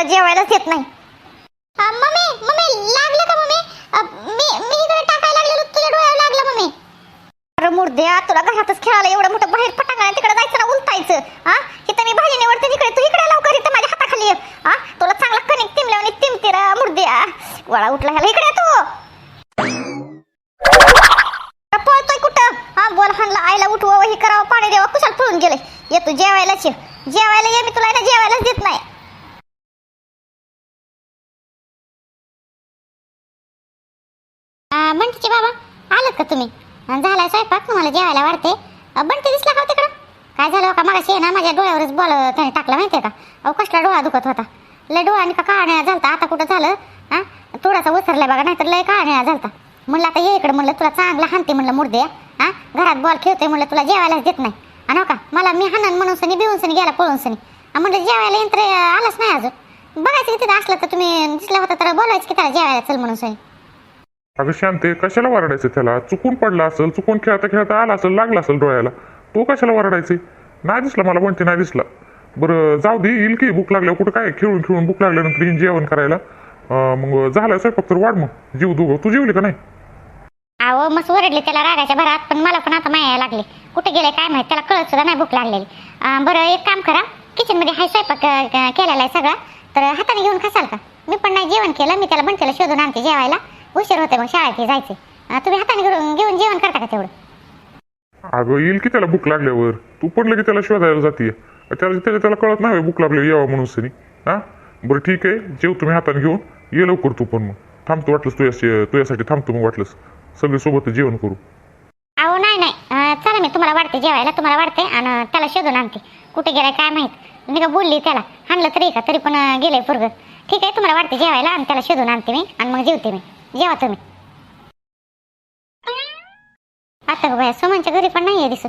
तुला जेवायलाच येत नाही. मम्मी मम्मी लागलं का मम्मी? मी मी इकडे टाकायला लागलेलो तुझ्या डोळ्यावर लागलं मम्मी. अरे मुर्द्या तुला घरातच खेळायला एवढं मोठं बाहेर पटांगण तिकडे जायचं ना उलटायचं. हा? इथं मी भाजी निवडते तिकडे तू इकडे लवकर इथं माझ्या हाताखाली ये. हा? तुला चांगला कणिक तिमल्यावर तिमते रा मुर्द्या वळा उठला ह्याला इकडे ये तू. अरे पळतोय कुठं? हा बोल हाणला आईला उठवा हे करावं पाणी द्यावं कुशाल पळून गेले. ये तू जेवायलाच ये. जेवायला ये मी तुला ना जेवायलाच देत नाही. बंटीचे बाबा आलात का तुम्ही? अन झालाय स्वयंपाक तुम्हाला जेवायला वाढते. अ, बंटी दिसला का तिकडं काय झालं हो का? मागाशी ना माझ्या डोळ्यावरच बॉल त्याने टाकला माहितीये का? अहो कसला डोळा दुखत होता. लय डोळ्याने का काळण्या झालता. आता कुठं झालं? हा? थोडासा उसरलाय बघा नाहीतर लय काळण्या झालता. म्हणलं आता हे इकडं म्हणलं तुला चांगला हानते म्हणलं मुर्दे हा? घरात बॉल खेळतोय म्हणलं तुला जेवायलाच देत नाही. आणि हो का? मला मी हाणन म्हणून सनी बिवून सनी गेला पळून सनी. म्हणलं जेवायला यंत्र आलंच नाही अजून. बघायचं की तिथं असलं तर तुम्ही दिसला होता तर बोलायचं की त्याला जेवायला चल म्हणून सनी. अगं शांते कशाला वरडायचं त्याला? चुकून पडला असेल चुकून खेळता खेळता आला असेल लागला असेल डोळ्याला. तो कशाला वरडायचे? नाही दिसला मला म्हणते नाही दिसला. बरं जाऊ दे येईल की भूक लागल्या कुठं काय? खेळून खेळून भूक लागल्यानंतर येईन जेवण करायला. मग झालं स्वयंपाक तर वाढ मग. जीव दुग. तू जेवली का नाही? अहो मस्त ओरडले त्याला रागाच्या भरात पण मला पण आता माया लागले. कुठे गेले काय माहीत? त्याला कळत सुद्धा नाही भूक लागलेली. बरं एक काम करा. किचनमध्ये हाय स्वयंपाक केलेला आहे सगळा. तर हाताने घेऊन खासाल का? मी पण नाही जेवण केलं मी त्याला बनतेला शोधून आणते जेवायला. उशीर होते मग शाळेत जायचे तुम्ही हाताने घेऊन घेऊन जेवण करता का तेवढं? अगं येईल की त्याला भूक लागल्यावर? तू पडलं की त्याला शोधायला जाते त्याला त्याला त्याला कळत नाही भूक लागली यावं म्हणून सनी. हा? बरं ठीक आहे जेव तुम्ही हाताने घेऊन. ये लवकर तू पण मग. थांबतो वाटलंस तुझ्या तुझ्यासाठी थांबतो मग वाटलंस. सगळे सोबत जेवण करू. अहो नाही नाही. चला मी तुम्हाला वाढते जेवायला तुम्हाला वाढते आणि त्याला शोधून आणते. कुठे गेलाय काय माहीत? मी का बोलली त्याला? हाणलं तरी का? तरी पण गेलंय पोरग. ठीक आहे तुम्हाला वाढते जेवायला आणि त्याला शोधून आणते मी आणि मग जेवते मी. जेवा तुम्ही. आता बाया सुमनच्या घरी पण नाहीये दिसत.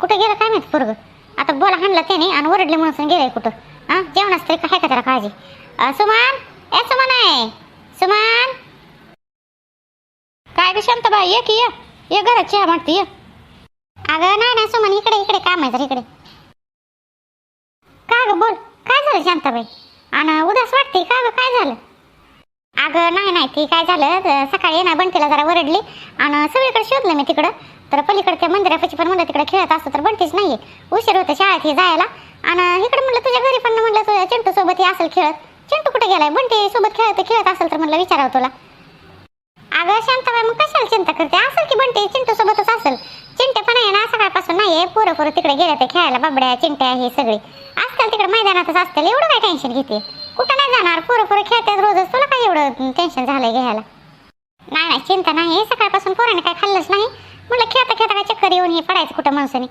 कुठे गेलं काय माहीत पोरग? आता बोला हाणला त्याने आणि ओरडले म्हणून गेलंय कुठं. हा जेवणाच तरी काय का त्याला काळजी? सुमान सुमन? ए सुमन आहे. सुमन? काय ग शांताबाई ये की ये. ये घरात चहा म्हणते ये. अगं नाही नाही सुमन इकडे इकडे काम आहे जर इकडे. का ग बोल. काय झालं शांताबाई? आणि उदास वाटते का ग? काय झालं? अगं नाही नाही ती काय झालं? सकाळी ना बंटीला जरा वरडली आणि सगळीकडे शोधलं मी तिकडं. तर पलीकडच्या मंदिरापाशी पण म्हणलं तिकडे खेळत असतं तर बंटीच नाहीये. उशीर होतं शाळेत हे जायला. आणि इकडे म्हणलं तुझ्या घरी पण म्हणलं तुझ्या चिंटू सोबत असेल खेळत. चिंटू कुठे गेलाय? बंटी सोबत खेळत खेळत असेल तर म्हणलं विचारावं तुला. अगं शांताबाई मग कशाला चिंता करते? असेल की बंटी चिंटू सोबतच असेल. चिंटे पण आहे ना सकाळपासून नाही पोरं पोरं तिकडे गेले ते खेळायला बाबड्या चिंट्या हे सगळे. आजकाल तिकडे मैदानातच असतील. एवढं काय टेन्शन घेते? कुठं नाही जाणार? पोरं पोरं खेळतात रोजच. तुला काय एवढं टेन्शन झालंय घ्यायला? नाही नाही चिंता नाही. सकाळपासून पोराने काय खाल्लंच नाही. म्हटलं खेळता खेळता काय चक्कर येऊन हे पडायचं कुठं माणसाने?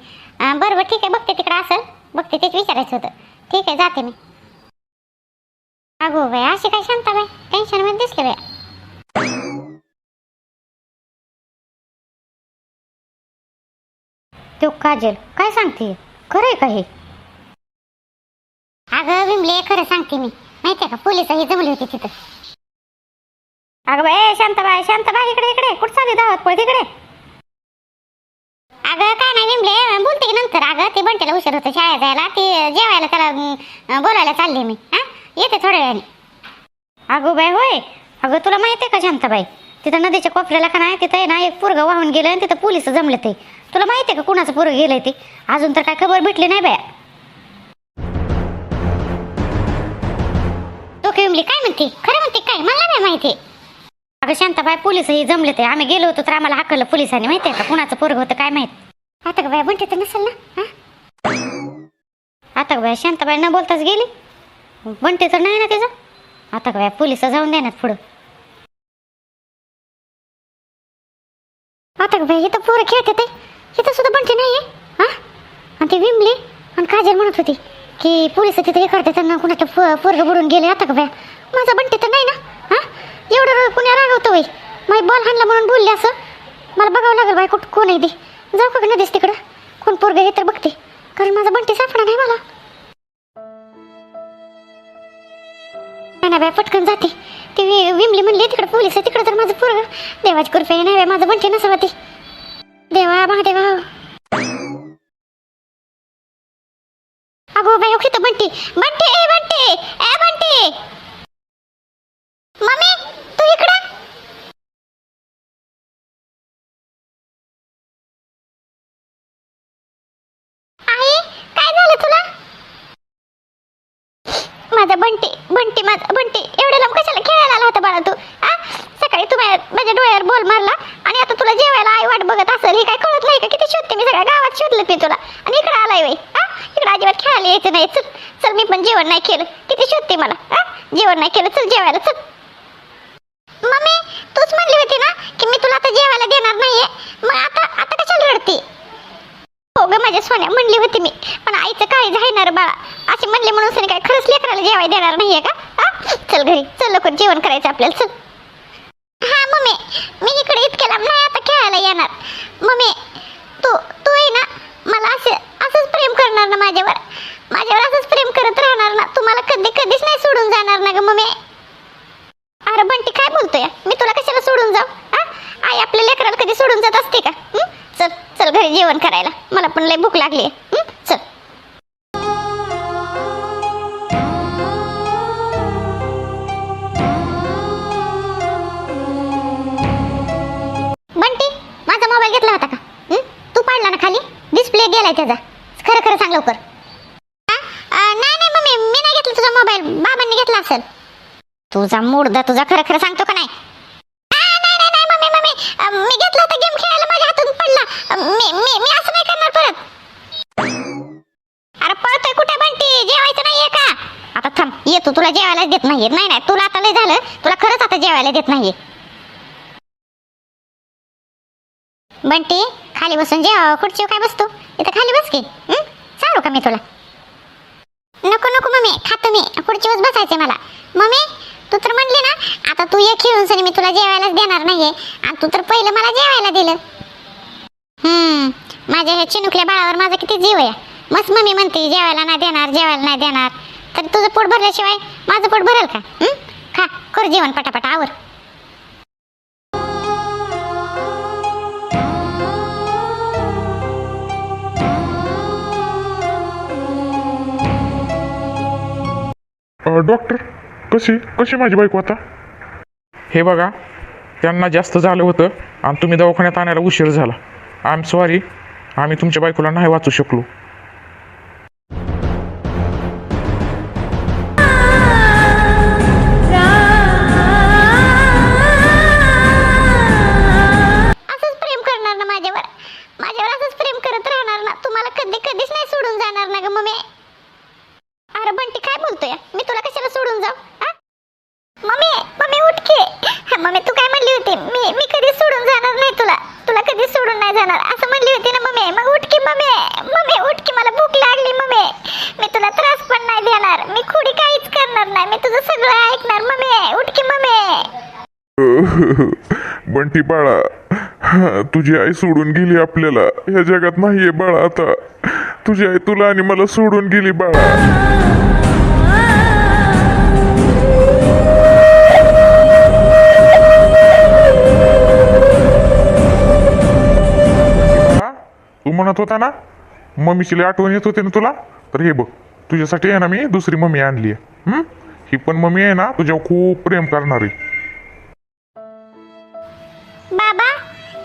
बरोबर ठीक आहे. बघते तिकडे असेल. बघते तेच विचारायचं होतं. ठीक आहे जाते मी. अगो बाई अशी काय शांता बाय टेन्शनमध्ये दिसले बाय तो काजल काय सांगते? खरंय का हे? अगं विमले खरं सांगते मी. माहितीये का? पोलीस जमली होती तिथं. अगं बाय शांताबाई शांताबाई इकडे इकडे. कुठं चालली धावत पळ तिकडे अगं काय नाही विमले बोलते की नंतर. अगं ते बंटेला उशीर होतं शाळेत जायला. ते जेवायला त्याला बोलायला चालली मी. हा? येते थोड्या वेळाने. अगो बाय होय. अगं तुला माहिती आहे का शांताबाई? तिथं नदीच्या कोपऱ्याला का नाही तिथं आहे ना एक पोरगं वाहून गेलं आणि तिथं पोलीस जमले ते. तुला माहिती आहे का कुणाचं पोरग गेलंय ते? अजून तर काय खबर भेटली नाही बाया. तो विमली. काय म्हणते? खरं म्हणते काय? मला नाही माहिती अगं शांताबाई पोलीस हे जमले ते. आम्ही गेलो होतो तर आम्हाला हाकलं पोलिसांनी. माहिती आहे का? कुणाचं पोरग होतं काय माहीत? आता का बाय म्हणते तर नसेल ना? आता का बाय शांताबाई न बोलताच गेली. बनते तर नाही ना तिचं? आता का बाय पोलीस जाऊन देणार पुढं. आता का बाई इथं पोरं खेळते ते. इथं सुद्धा बनते नाहीये. हा? आणि ती विमली आणि काजल म्हणत होती. की पोलीस तिथे हे करते त्यांना कुणाचं पोरग बुडून गेले आता का बाय? माझा बनते तर नाही ना? हां? एवढं रा- कुण्या रागवतो बाई? माई बॉल हाणला म्हणून बोलले असं? मला बघावं लागेल बाय कुठं कोण आहे ते. जाऊ का नदीस तिकडं? कोण पोरग हे तर बघते. कारण माझा बंटी सापडा नाही मला. नाही बाय पटकन जाते. ती वि- विमली म्हणली तिकडे पोलीस आहे तिकडे तर माझं पोरग. देवाची कृपा नाही बाय माझं बंटी नसावा ती. देवा महादेवा अगो बाई ओके तर बंटी बंटी ए बंटी ए बंटी मम्मी तू इकडं आई काय झालं तुला माझा बंटी बंटी माझा बंटी एवढ्या लांब कशाला खेळायला आला होता बाळा तू? आ? सकाळी तू माझ्या डोळ्यावर बोल मारला आणि आता तुला जेवायला आई वाट बघत असेल हे काय कळत नाही का? किती शोधते मी सगळ्या गावात शोधलं मी तुला. आणि इकडे आलाय बाई आ? इकडे अजिबात खेळायला यायचं नाही. चल चल मी पण जेवण नाही केलं. किती शोधते मला आ? जेवण नाही केलं चल जेवायला चल. मम्मी तूच म्हणली होती ना की मी तुला आता जेवायला देणार नाहीये. मग आता आता कशाला रडते? माझ्या सोन्या म्हणली होती मी. पण आईचं काय जाणार बाळा. असे म्हणले म्हणून सनी काय खरंच लेकराला जेवाय देणार नाहीये का? हा चल घरी. चल लवकर जेवण करायचं आपल्याला. चल. हा मम्मी. मी इकडे इतक्या लांब नाही आता खेळायला येणार. मम्मी तू तू आहे ना. मला असे असंच प्रेम करणार ना माझ्यावर. माझ्यावर असंच प्रेम करत राहणार ना. तू मला कधी कधीच नाही सोडून जाणार ना ग मम्मी. अरे बंटी काय बोलतोय? मी तुला कशाला सोडून जाऊ? हा आई आपल्या लेकराला कधी सोडून जात असते का? हं? चल. चल घरी जेवण करायला. मला पण लय भूक लागली चल. बंटी माझा मोबाईल घेतला होता का? हं? तू पाडला ना खाली? डिस्प्ले गेलाय त्याचा. खरं खरं सांग लवकर. हा? अं, नाही नाही मम्मी मी नाही घेतला तुझा मोबाईल. बाबांनी घेतला असेल. तुझा मुर्दा तुझा खरं खरं सांगतो का नाही? जेवायचं नाहीये का? आता थांब ये तू तुला जेवायला देत नाहीये. नाही नाही तुला आता लय झालं. तुला खरंच आता जेवायला देत नाहीये. बंटी खाली बसून जेवा खुर्चीवर काय बसतो? इथं खाली बस की. चालू का मी तुला? नको नको मम्मी. खातो मी खुर्चीवर बसायचे मला. मम्मी तू तर म्हणली ना आता तू ये खेळून सनी मी तुला जेवायलाच देणार नाहीये. आणि तू तर पहिलं मला जेवायला दिलं. हम्म माझ्या ह्या चिनुकल्या बाळावर माझा किती जीव आहे? मस्त मम्मी म्हणते जेवायला नाही देणार जेवायला नाही देणार. तर तुझं पोट भरल्याशिवाय माझं पोट भरेल का? हं? खा कर जेवण पटापट आवर. अ, डॉक्टर कशी कशी माझी बायको आता? हे बघा त्यांना जास्त झालं होतं आणि तुम्ही दवाखान्यात आणायला उशीर झाला. आय एम सॉरी आम्ही तुमच्या बायकोला नाही वाचू शकलो. बंटी बाळा तुझी आई सोडून गेली आपल्याला. ह्या जगात नाहीये बाळा आता. तुझी आई तुला आणि मला सोडून गेली बाळा. तू म्हणत होता ना मम्मीची आठवण येत होती ना तुला? तर हे बघ तुझ्यासाठी आहे ना मी दुसरी मम्मी आणली आहे. ही पण मम्मी आहे ना तुझ्यावर खूप प्रेम करणारी. बाबा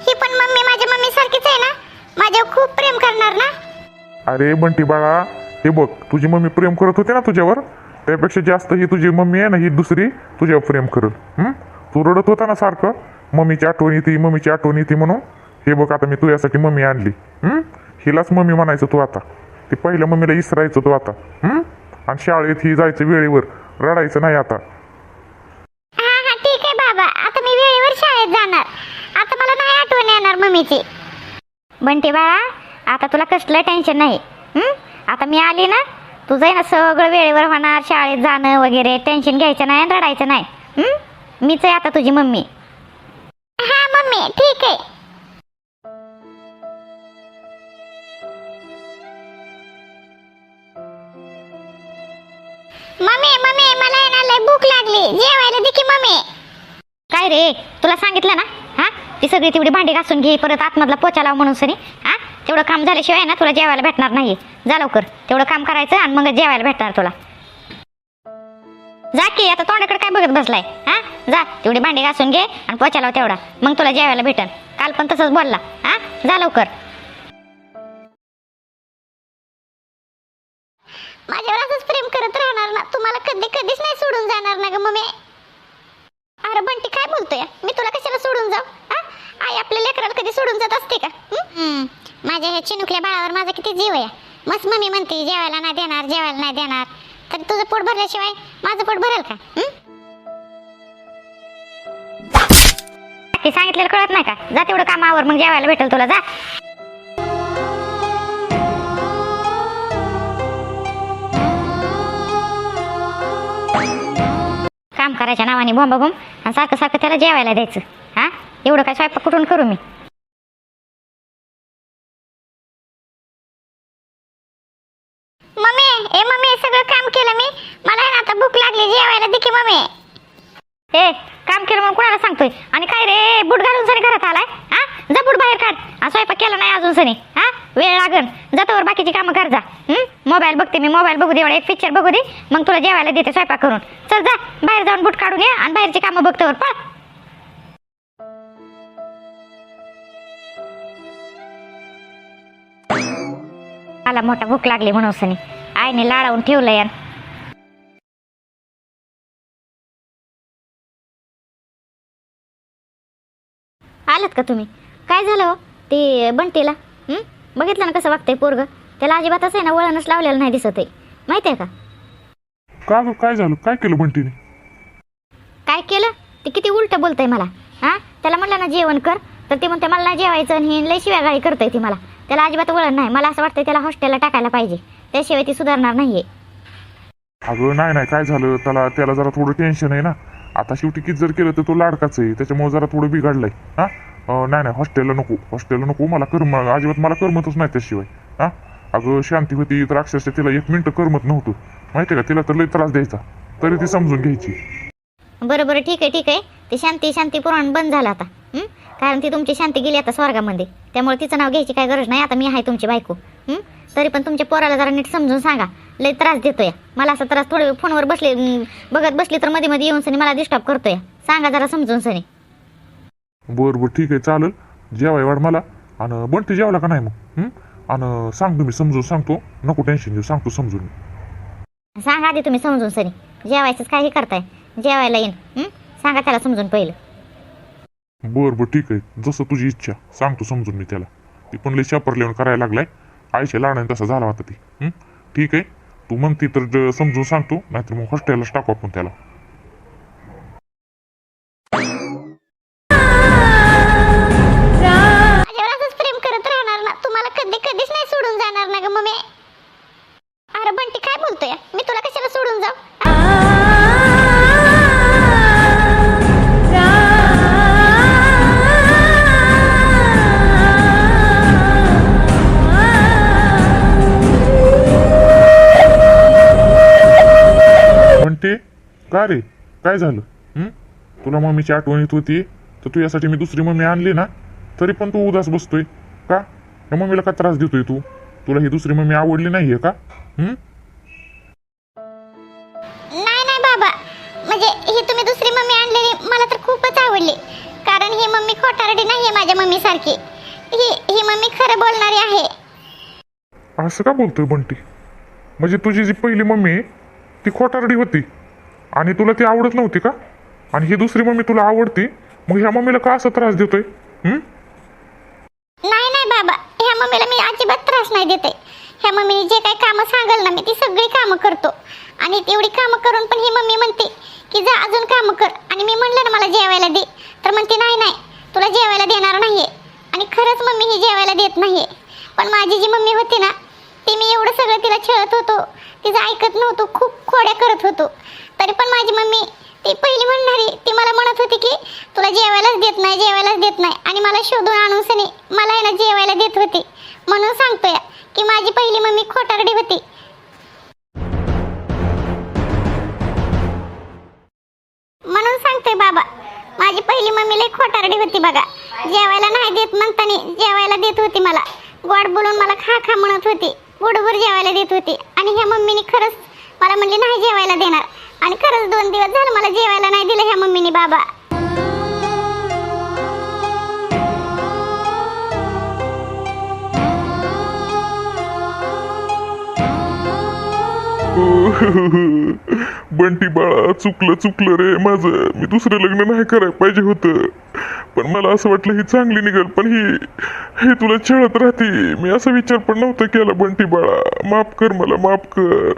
ही पण मम्मी माझ्या मम्मी सारखीच आहे ना? माझ्यावर खूप प्रेम करणार ना? अरे बंटी बाळा हे बघ तुझी मम्मी प्रेम करत होती ना तुझ्यावर? त्यापेक्षा जास्त ही तुझी मम्मी आहे ना ही दुसरी तुझ्यावर प्रेम करल. तू रडत होता ना सारखं? मम्मीची आठवण येते मम्मीची आठवण येते म्हणून? हे बघ आता मी तुझ्यासाठी मम्मी आणली. हिलाच मम्मी म्हणायचं तू आता. ती पहिल्या मम्मीला इसरायचं तू आता. आणि शाळेत ही जायचं वेळेवर. रडायचं नाही आता हा हा ठीक आहे बाबा आता मी वेळेवर शाळेत जाणार आता मला नाही आठवण येणार मम्मीची बंटे बाळा आता तुला कसलं टेन्शन नाही. आता मी आली ना तुझं आहे ना सगळं वेळेवर होणार शाळेत जाणं वगैरे टेन्शन घ्यायचं नाही आणि रडायचं नाही. मीच आहे आता तुझी मम्मी. हा मम्मी ठीक आहे. मम्मी मम्मी मला ना लय भूक लागली. जेवायला दे की मम्मी. काय रे? तुला सांगितलं ना? हा? ती सगळी तेवढी भांडी घासून घे परत आतमधला पोचा लाव म्हणून सनी हा? तेवढं काम झाल्याशिवाय ना तुला जेवायला भेटणार नाही जा लवकर. तेवढं काम करायचं आणि मग जेवायला भेटणार तुला. जा की आता तोंडाकडे काय बघत बसलाय? हा? जा तेवढी भांडी घासून घे आणि पोचा लाव तेवढा. मग तुला जेवायला भेटन. काल पण तसंच बोलला. हा? जा लवकर. माझ्यावर असंच प्रेम करत राहणार ना? तुम्हाला कधी कधीच नाही सोडून जाणार ना ग मम्मी? अरे बंटी काय बोलतोय? मी तुला कशा सोडून जाऊ हा? आई आपल्या लेकराला कधी सोडून जात असते का? हं? माझ्या ह्या चिनुकल्या बाळावर माझा किती जीव आहे? मस्त मम्मी म्हणते जेवायला नाही देणार जेवायला नाही देणार. तर तुझं पोट भरल्याशिवाय माझं पोट भरेल का? सांगितलेलं कळत नाही का? जा तेवढं कामावर मग जेवायला भेटेल तुला जा. काम करायच्या नावाने बॉम्बा बॉम्ब आणि सारखं सारखं त्याला जेवायला द्यायचं. हा? एवढं काय स्वयंपाक कुठून करू मी मम्मी ए मम्मी सगळं काम केलं मी मला आहे ना आता भूक लागली जेवायला दे की मम्मी ए काम केलं म्हणून कोणाला सांगतोय आणि काय रे बूट घालून सनी घरात आलाय हा जा बूट बाहेर काढ आणि नाही अजून सनी. हा? वेळ लागन. जातोवर बाकीची कामं कर जा. मोबाईल बघते मी मोबाईल बघू दे एवढा एक पिक्चर बघू दे. मग तुला जेवायला देते स्वयंपाक करून. चल जा. बाहेर जाऊन बूट काढून ये आणि बाहेरची कामं बघतोवर पळ. मला मोठा भूक लागली म्हणून सनी. आईने लाडावून ठेवलं यान आलात का तुम्ही? काय झालं हो? ते बंटीला? बघितलं ना कसं वागतंय पोरग? त्याला अजिबातच आहे ना वळणच लावलेलं नाही दिसत आहे. माहिती आहे का? का ग? काय झालं? काय केलं बंटीने? काय केलं? ते किती उलट बोलतंय मला. हा? त्याला म्हणलं ना जेवण कर. तर ते म्हणते मला नाही जेवायचं आणि ही लय शिव्यागाळी करतंय ती मला. त्याला अजिबात वळण नाही. मला असं वाटतंय त्याला हॉस्टेलला टाकायला पाहिजे. त्याशिवाय ती सुधारणार नाहीये. अगं नाही नाही. काय झालं? त्याला त्याला जरा थोडं टेन्शन आहे ना. आता शेवटी किती जर केलं तर तो लाडकाच आहे. त्याच्यामुळे जरा थोडं बिघडलंय. हा? नाही नाही हॉस्टेलला नको. हॉस्टेलला नको मला करम अजिबात मला करमतच नाही त्याशिवाय. हा? अगं शांती होती तर अक्षरशः तिला एक मिनिटं करमत नव्हतं. माहिती का तिला तर लई त्रास द्यायचा. तरी ती समजून घ्यायची. बरं बरं ठीक आहे ठीक आहे. ते शांती शांती पुराण बंद झाला आता. हं? कारण ती तुमची शांती गेली आता स्वर्गामध्ये. त्यामुळे तिचं नाव घ्यायची काय गरज नाही. आता मी आहे तुमची बायको. हं? तरी पण तुमच्या पोराला जरा नीट समजून सांगा. लय त्रास देतोय. मला असा त्रास थोडे फोनवर बसले अं, बघत बसले तर मध्ये मध्ये येऊन सनी मला डिस्टर्ब करतोय. सांगा जरा समजून सनी. बरं बरं ठीक आहे चालेल. जेवाय वाढ मला. आणि बंटी जेवला का नाही मग? आणि सांगतो मी समजून सांगतो. नको टेन्शन घेऊ सांगतो समजून. सांगा आधी तुम्ही समजून सनी. जेवायचंच काही करताय? जेवायला येईन? सांगा त्याला समजून पहिलं. बरं बरं ठीक आहे. जसं तुझी इच्छा. सांगतो समजून मी त्याला. ती पण लई शापर लिहून करायला लागलाय. आईच्या लाडाने तसा झाला होता ती? ठीक आहे. तू म्हणती तर समजून सांगतो. नाहीतर मग हॉस्टेललाच टाकू आपण त्याला. का रे? काय झालं? हं? तुला मम्मीची आठवण येत होती तर तू यासाठी मी दुसरी मम्मी आणली ना? तरी पण तू उदास बसतोय. का? या मम्मीला का त्रास देतोय तू? तुला ही दुसरी मम्मी आवडली नाहीये का? हं? नाही नाही बाबा. म्हणजे ही तुम्ही दुसरी मम्मी आणलेली मला तर खूपच आवडली. कारण ही मम्मी खोटारडी नाहीये माझ्या मम्मी सारखी ही ही मम्मी खरं बोलणारी आहे. असं का बोलतोय बंटी? म्हणजे तुझी जी पहिली मम्मी आहे, ती खोटारडी होती. आणि तुला ती आवडत नव्हती का? आणि ही दुसरी मम्मी तुला आवडती? मग ह्या मम्मीला का असा त्रास देतोय? नाही नाही बाबा. ह्या मम्मीला मी अजिबात त्रास नाही देते. ह्या मम्मीने जे काही कामं सांगाल ना मी ती सगळी कामं करतो. आणि तेवढी कामं करून पण ही मम्मी म्हणते की जा अजून कामं कर. आणि मी म्हणलं ना मला जेवायला दे. तर म्हणते नाही नाही. तुला जेवायला देणार नाहीये. आणि खरंच मम्मी ही जेवायला देत नाहीये. पण माझी जी मम्मी होती ना ती मी एवढं सगळं तिला छळत होतो. तिचं ऐकत नव्हतो. खूप खोड्या करत होतो. तरी पण माझी मम्मी ती पहिली म्हणणारी ती मला म्हणत होती की तुला जेवायलाच देत नाही जेवायलाच देत नाही. आणि मला शोधून आणून सनी मला आहे ना जेवायला देत होती. म्हणून सांगतोय की माझी पहिली मम्मी खोटारडी होती. म्हणून सांगतोय बाबा माझी पहिली मम्मी लई खोटारडी होती बघा. जेवायला नाही देत म्हणताना जेवायला देत होती मला. गोड बोलून मला खा खा म्हणत होती. गुडभर जेवायला देत होती. आणि ह्या मम्मीने खरंच मला म्हणली नाही जेवायला देणार. आणि खरंच दोन दिवस झालं मला जेवायला नाही दिलं ह्या मम्मीने बाबा. बंटी बाळा चुकलं चुकलं रे माझं. मी दुसरं लग्न नाही करायला पाहिजे होतं. पण मला असं वाटलं ही चांगली निघल पण ही हे तुला छळत राहते. मी असा विचार पण नव्हता केला बंटी बाळा. माफ कर मला माफ कर.